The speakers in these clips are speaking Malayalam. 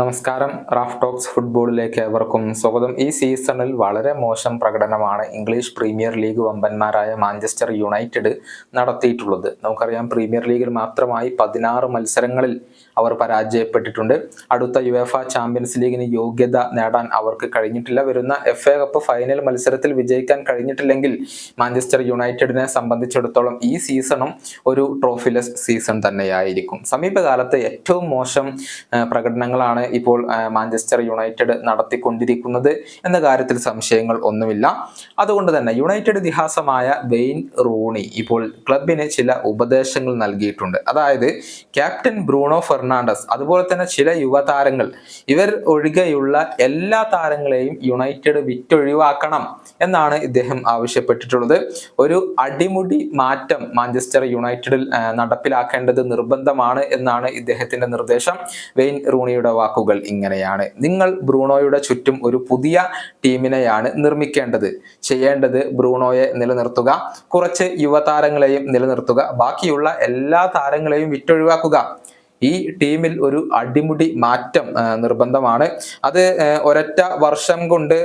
നമസ്കാരം. റാഫ് ടോക്സ് ഫുട്ബോളിലേക്ക് ഏവർക്കും സ്വാഗതം. ഈ സീസണിൽ വളരെ മോശം പ്രകടനമാണ് ഇംഗ്ലീഷ് പ്രീമിയർ ലീഗ് വമ്പന്മാരായ മാഞ്ചസ്റ്റർ യുണൈറ്റഡ് നടത്തിയിട്ടുള്ളത്. നമുക്കറിയാം പ്രീമിയർ ലീഗിൽ മാത്രമായി പതിനാറ് മത്സരങ്ങളിൽ അവർ പരാജയപ്പെട്ടിട്ടുണ്ട്. അടുത്ത യുവേഫ ചാമ്പ്യൻസ് ലീഗിന് യോഗ്യത നേടാൻ അവർക്ക് കഴിഞ്ഞിട്ടില്ല. വരുന്ന എഫ് എ കപ്പ് ഫൈനൽ മത്സരത്തിൽ വിജയിക്കാൻ കഴിഞ്ഞിട്ടില്ലെങ്കിൽ മാഞ്ചസ്റ്റർ യുണൈറ്റഡിനെ സംബന്ധിച്ചിടത്തോളം ഈ സീസണും ഒരു ട്രോഫിലെസ് സീസൺ തന്നെയായിരിക്കും. സമീപകാലത്ത് ഏറ്റവും മോശം പ്രകടനങ്ങളാണ് ഇപ്പോൾ മാഞ്ചസ്റ്റർ യുണൈറ്റഡ് നടത്തിക്കൊണ്ടിരിക്കുന്നത് എന്ന കാര്യത്തിൽ സംശയങ്ങൾ ഒന്നുമില്ല. അതുകൊണ്ട് തന്നെ യുണൈറ്റഡ് ഇതിഹാസമായ വെയിൻ റൂണി ഇപ്പോൾ ക്ലബിന് ചില ഉപദേശങ്ങൾ നൽകിയിട്ടുണ്ട്. അതായത് ക്യാപ്റ്റൻ ബ്രൂണോ ഫെർണാണ്ടസ് അതുപോലെ തന്നെ ചില യുവതാരങ്ങൾ ഇവർ ഒഴികെയുള്ള എല്ലാ താരങ്ങളെയും യുണൈറ്റഡ് വിറ്റൊഴിവാക്കണം എന്നാണ് ഇദ്ദേഹം ആവശ്യപ്പെട്ടിട്ടുള്ളത്. ഒരു അടിമുടി മാറ്റം മാഞ്ചസ്റ്റർ യുണൈറ്റഡിൽ നടപ്പിലാക്കേണ്ടത് നിർബന്ധമാണ് എന്നാണ് ഇദ്ദേഹത്തിന്റെ നിർദ്ദേശം. വെയിൻ റൂണിയുടെ വാക്കുകൾ ഇങ്ങനെയാണ്. നിങ്ങൾ ബ്രൂണോയുടെ ചുറ്റും ഒരു പുതിയ ടീമിനെയാണ് നിർമ്മിക്കേണ്ടത്. ചെയ്യേണ്ടത് ബ്രൂണോയെ നിലനിർത്തുക കുറച്ച് യുവതാരങ്ങളെയും നിലനിർത്തുക ബാക്കിയുള്ള എല്ലാ താരങ്ങളെയും വിറ്റൊഴിവാക്കുക. ഈ ടീമിൽ ഒരു അടിമുടി മാറ്റം നിർബന്ധമാണ്. അത് ഒരൊറ്റ വർഷം കൊണ്ട്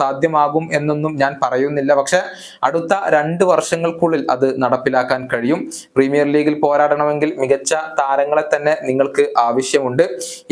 സാധ്യമാകും എന്നൊന്നും ഞാൻ പറയുന്നില്ല. പക്ഷെ അടുത്ത രണ്ട് വർഷങ്ങൾക്കുള്ളിൽ അത് നടപ്പിലാക്കാൻ കഴിയും. പ്രീമിയർ ലീഗിൽ പോരാടണമെങ്കിൽ മികച്ച താരങ്ങളെ തന്നെ നിങ്ങൾക്ക് ആവശ്യമുണ്ട്.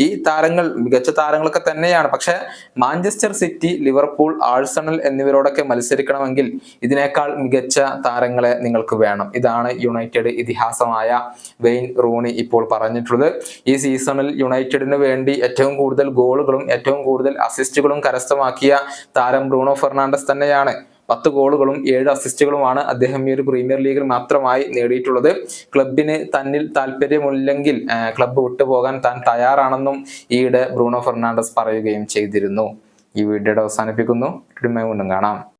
ഈ താരങ്ങൾ മികച്ച താരങ്ങളൊക്കെ തന്നെയാണ്. പക്ഷെ മാഞ്ചസ്റ്റർ സിറ്റി ലിവർപൂൾ ആഴ്സണൽ എന്നിവരോടൊക്കെ മത്സരിക്കണമെങ്കിൽ ഇതിനേക്കാൾ മികച്ച താരങ്ങളെ നിങ്ങൾക്ക് വേണം. ഇതാണ് യുണൈറ്റഡ് ഇതിഹാസമായ വെയിൻ റൂണി ഇപ്പോൾ പറഞ്ഞിട്ടുള്ളത്. ഈ സീസണിൽ യുണൈറ്റഡിന് വേണ്ടി ഏറ്റവും കൂടുതൽ ഗോളുകളും ഏറ്റവും കൂടുതൽ അസിസ്റ്റുകളും കരസ്ഥമാക്കിയ താരം ബ്രൂണോ ഫെർണാണ്ടസ് തന്നെയാണ്. പത്ത് ഗോളുകളും ഏഴ് അസിസ്റ്റുകളുമാണ് അദ്ദേഹം ഈ ഒരു പ്രീമിയർ ലീഗിൽ മാത്രമായി നേടിയിട്ടുള്ളത്. ക്ലബിന് തന്നിൽ താല്പര്യമില്ലെങ്കിൽ ക്ലബ്ബ് വിട്ടുപോകാൻ താൻ തയ്യാറാണെന്നും ഈയിടെ ബ്രൂണോ ഫെർണാണ്ടസ് പറയുകയും ചെയ്തിരുന്നു. ഈ വീഡിയോയുടെ അവസാനിപ്പിക്കുന്നു. കാണാം.